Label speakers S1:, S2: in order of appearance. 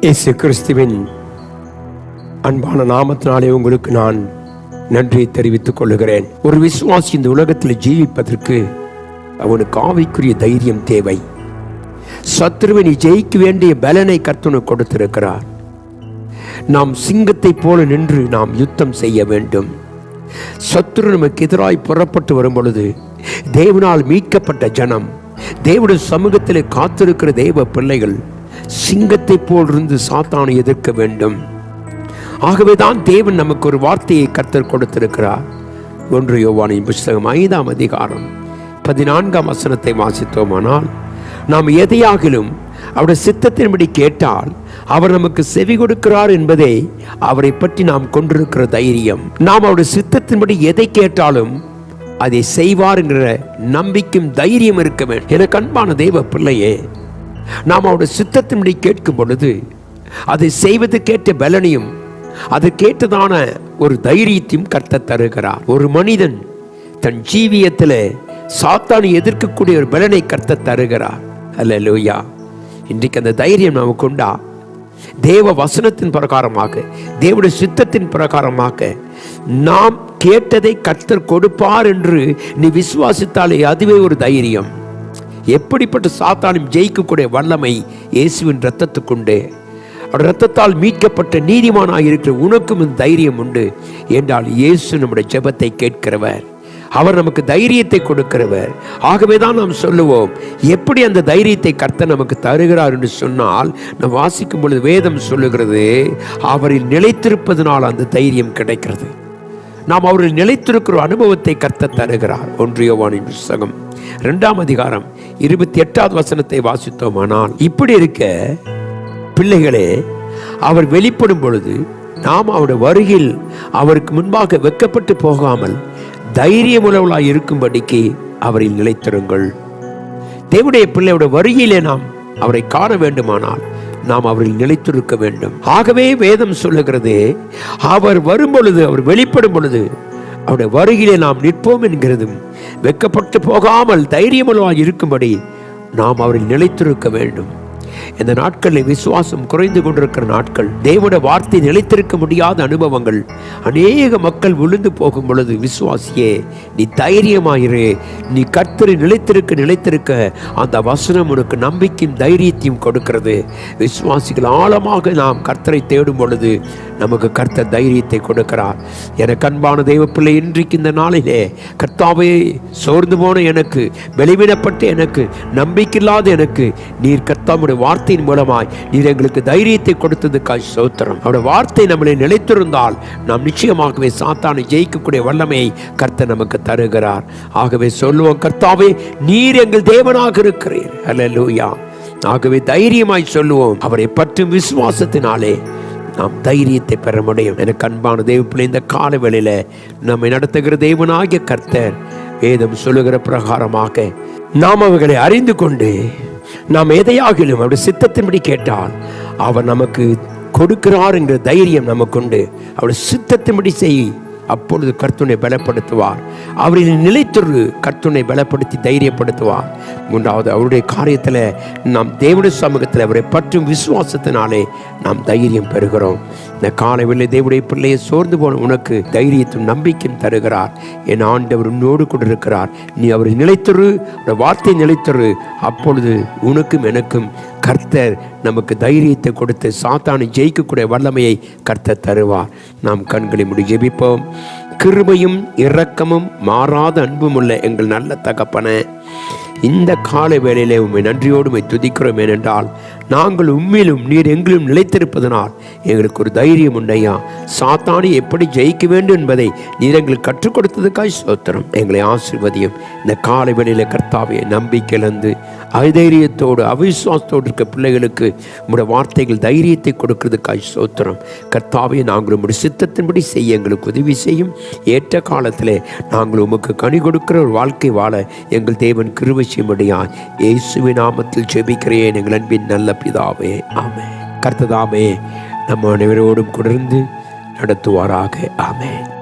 S1: இயேசு கிறிஸ்துவின் அன்பான நாமத்தினாலே உங்களுக்கு நான் நன்றியை தெரிவித்துக் கொள்கிறேன் ஒரு விசுவாசி இந்த உலகத்தில் ஜீவிப்பதற்கு அவனுக்கு ஆவிக்குரிய தைரியம் தேவை. சத்ருவினை ஜெயிக்க வேண்டிய பலனை கர்த்தனு கொடுத்திருக்கிறார். நாம் சிங்கத்தைப் போல நின்று நாம் யுத்தம் செய்ய வேண்டும். சத்துரு நமக்கு எதிராய் புறப்பட்டு வரும் பொழுது தேவனால் மீட்கப்பட்ட ஜனம் தேவனுடைய சமூகத்தில் காத்திருக்கிற தெய்வ பிள்ளைகள் சிங்கத்தைப் போல் இருந்து சாத்தானை எதிர்க்க வேண்டும். ஆகவேதான் தேவன் நமக்கு ஒரு வார்த்தையை கர்த்தர் கொடுத்திருக்கிறார். ஒன்று யோவானின் புஸ்தகம் ஐந்தாம் அதிகாரம் பதினான்காம் வசனத்தை வாசித்தோமானால் நாம் எதையாகிலும் அவருடைய சித்தத்தின்படி கேட்டால் அவர் நமக்கு செவி கொடுக்கிறார் என்பதே அவரை பற்றி நாம் கொண்டிருக்கிற தைரியம். நாம் அவருடைய சித்தத்தின்படி எதை கேட்டாலும் அதை செய்வார் என்கிற நம்பிக்கையும் தைரியம் இருக்க வேண்டும். எனக்கு அன்பான தெய்வ பிள்ளையே நாம் அவருடைய சித்தத்தின்படி கேட்கும் பொழுது அதை செய்வது கேட்ட பலனையும் கேட்டதான ஒரு தைரியத்தையும் கர்த்த தருகிறார். ஒரு மனிதன் தன் ஜீவியத்தில் சாத்தானை எதிர்க்கக்கூடிய ஒரு பலனை கர்த்த தருகிறார். அல்ல லோயா இன்றைக்கு அந்த தைரியம் நமக்கு உண்டா? தேவ வசனத்தின் பிரகாரமாக தேவடைய சித்தத்தின் பிரகாரமாக நாம் கேட்டதை கர்த்தர் கொடுப்பார் என்று நீ விசுவாசித்தாலே அதுவே ஒரு தைரியம். எப்படிப்பட்ட சாத்தானும் ஜெயிக்கக்கூடிய வல்லமை இயேசுவின் ரத்தத்துக்குண்டு அவர் ரத்தத்தால் மீட்கப்பட்ட நீதிமானாக இருக்கிற உனக்கும் இந்த தைரியம் உண்டு என்றால் இயேசு நம்முடைய ஜெபத்தை கேட்கிறவர். அவர் நமக்கு தைரியத்தை கொடுக்கிறவர். ஆகவே தான் நாம் சொல்லுவோம் எப்படி அந்த தைரியத்தை கர்த்தர் நமக்கு தருகிறார்? என்று சொன்னால் நாம் வாசிக்கும் பொழுது வேதம் சொல்லுகிறது அவரில் நிலைத்திருப்பதனால் அந்த தைரியம் கிடைக்கிறது. நாம் அவரில் நிலைத்திருக்கிற அனுபவத்தை கர்த்த தருகிறார். ஒன்றியவானின் புஸ்தகம் ரெண்டாம் அதிகாரம் இருபத்தி எட்டாவது வசனத்தை வாசித்தோமானால் இப்படி இருக்க பிள்ளைகளே அவர் வெளிப்படும் பொழுது நாம் அவருடைய வருகில் அவருக்கு முன்பாக வெக்கப்பட்டு போகாமல் தைரியமுள்ளவளாய் இருக்கும்படிக்கு அவரில் நிலைத்திருங்கள். தேவடைய பிள்ளையோட வருகையிலே நாம் அவரை காண வேண்டுமானால் நாம் அவரில் நிலைத்திருக்க வேண்டும். ஆகவே வேதம் சொல்லுகிறது அவர் வரும் பொழுது அவர் வெளிப்படும் பொழுது அவருடைய வருகையிலே நாம் நிற்போம் என்கிறதும் வெக்கப்பட்டு போகாமல் தைரியமுள்ளவாய் இருக்கும்படி நாம் அவரில் நிலைத்திருக்க வேண்டும். இந்த நாட்களில் விசுவாசம் குறைந்து கொண்டிருக்கிற நாட்கள் தேவனுடைய வார்த்தை நிலைத்திருக்க முடியாத அனுபவங்கள். அநேக மக்கள் விழுந்து போகும் பொழுது விசுவாசியே நீ தைரியமாயிரு. நீ கர்த்தரை நிலைத்திருக்க நிலைத்திருக்க அந்த வசனம் உனக்கு நம்பிக்கையும் தைரியத்தையும் கொடுக்கிறது. விசுவாசிகள் ஆழமாக நாம் கர்த்தரை தேடும் பொழுது நமக்கு கர்த்தர் தைரியத்தை கொடுக்கிறார். எனக்கு அன்பான தெய்வப்பிள்ளை இன்றைக்கு இந்த நாளிலே கர்த்தாவே சோர்ந்து போன எனக்கு வெளிவிடப்பட்ட எனக்கு நம்பிக்கையில்லாத எனக்கு நீர் கர்த்தாவுடைய வார்த்தையின் மூலமாய் நீர் எங்களுக்கு தைரியத்தை கொடுத்ததுக்காய் சோத்திரம் அவருடைய வார்த்தை நம்மளை நிலைத்திருந்தால் நாம் நிச்சயமாகவே சாத்தானை ஜெயிக்கக்கூடிய வல்லமையை கர்த்தர் நமக்கு தருகிறார். ஆகவே சொல்லுவோம் கர்த்தாவே நீர் எங்கள் தேவனாக இருக்கிறீர். அல்லேலூயா ஆகவே தைரியமாய் சொல்லுவோம் அவரை பற்றும் விசுவாசத்தினாலே நாம் தைரியத்தை பெற முடியும். எனக்கு அன்பான தெய்வப்பிள்ளை இந்த கால வேளையில நம்மை நடத்துகிற தெய்வனாகிய கர்த்தர் வேதம் சொல்லுகிற பிரகாரமாக நாம் அவர்களை அறிந்து கொண்டு நாம் எதையாகிலும் அவருடைய சித்தத்தின்படி கேட்டால் அவர் நமக்கு கொடுக்கிறார் என்ற தைரியம் நமக்குண்டு. அவருடைய சித்தத்தின்படி செய். அப்பொழுது கர்த்துனை பலப்படுத்துவார். அவரின் நிலைத்தொரு கர்த்துனை பலப்படுத்தி தைரியப்படுத்துவார். மூன்றாவது அவருடைய காரியத்தில் நாம் தேவனுடைய சமூகத்தில் அவரை பற்றும் விசுவாசத்தினாலே நாம் தைரியம் பெறுகிறோம். இந்த காலையில் தேவடைய பிள்ளையை சோர்ந்து போன உனக்கு தைரியத்தும் நம்பிக்கையும் தருகிறார். என் ஆண்டவர் உன்னோடு கொண்டிருக்கிறார். நீ அவரை நிலைத்தரு வார்த்தை நிலைத்தரு. அப்பொழுது உனக்கும் எனக்கும் கர்த்தர் நமக்கு தைரியத்தை கொடுத்து சாத்தானை ஜெயிக்கக்கூடிய வல்லமையை கர்த்தர் தருவார். நாம் கண்களை முடி ஜெபிப்போம். கிருபையும் இரக்கமும் மாறாத அன்பும் உள்ள எங்கள் நல்ல தகப்பன. இந்த காலை வேளையிலே உண்மை நன்றியோடு உண்மை துதிக்கிறோம் ஏனென்றால் நாங்கள் உண்மையிலும் நீர் எங்கிலும் நிலைத்திருப்பதனால் எங்களுக்கு ஒரு தைரியம் உண்டையா சாத்தானை எப்படி ஜெயிக்க வேண்டும் என்பதை நீர் எங்களுக்கு கற்றுக் கொடுத்ததுக்காய் சோத்திரம் எங்களை ஆசிர்வதியும். இந்த காலை வேளையில கர்த்தாவை நம்பிக்கை அதைரியத்தோடு அவிசுவாசத்தோடு இருக்க பிள்ளைகளுக்கு உங்களுடைய வார்த்தைகள் தைரியத்தை கொடுக்கறதுக்காய் சோத்திரம் கர்த்தாவை நாங்கள் உங்களுடைய சித்தத்தின்படி செய்ய எங்களுக்கு உதவி செய்யும். ஏற்ற காலத்திலே நாங்கள் உமக்கு கனி கொடுக்கிற ஒரு வாழ்க்கை வாழ எங்கள் தேவன் கிருபை செய்யும்படியாய் இயேசுவி நாமத்தில் ஜெபிக்கிறேன் எங்கள் அன்பின் நல்ல பிதாவே. ஆமே கர்த்ததாமே நம்ம அனைவரோடும் குடர்ந்து நடத்துவாராக.
S2: ஆமென்.